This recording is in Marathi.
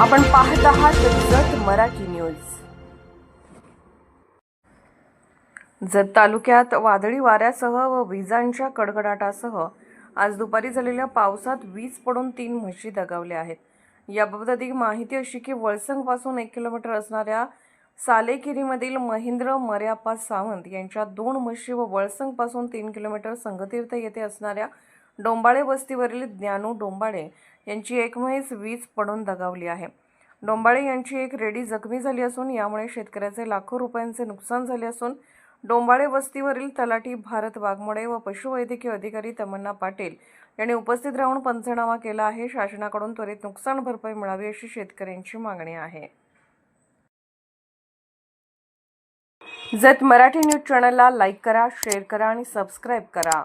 आपण पाहत आहात जत मराठी न्यूज. जत तालुक्यात वादळी वाऱ्यासह व विजांच्या कडकडाटासह आज दुपारी झालेल्या पावसात वीज पडून तीन म्हशी दगावल्या आहेत. याबाबत अधिक माहिती अशी की वळसंगपासून एक किलोमीटर असणाऱ्या सालेकिरीमधील महेंद्र मर्याप्पा सावंत यांच्या दोन म्हशी व वळसंगपासून तीन किलोमीटर संगतीर्थ येथे असणाऱ्या डोंबाळे वस्तीवरील ज्ञानू डोंबाळे यांची एक म्हैस वीज पडून दगावली आहे. डोंबाळे यांची एक रेडी जखमी झाली असून यामुळे शेतकऱ्याचे लाखो रुपयांचे नुकसान झाले असून डोंबाळे वस्तीवरील तलाठी भारत वाघमोडे व पशुवैद्यकीय अधिकारी तमन्ना पाटील यांनी उपस्थित राहून पंचनामा केला आहे. शासनाकडून त्वरित नुकसान भरपाई मिळावी अशी शेतकऱ्यांची मागणी आहे. जत मराठी न्यूज चॅनलला लाईक करा शेअर करा आणि सबस्क्राईब करा.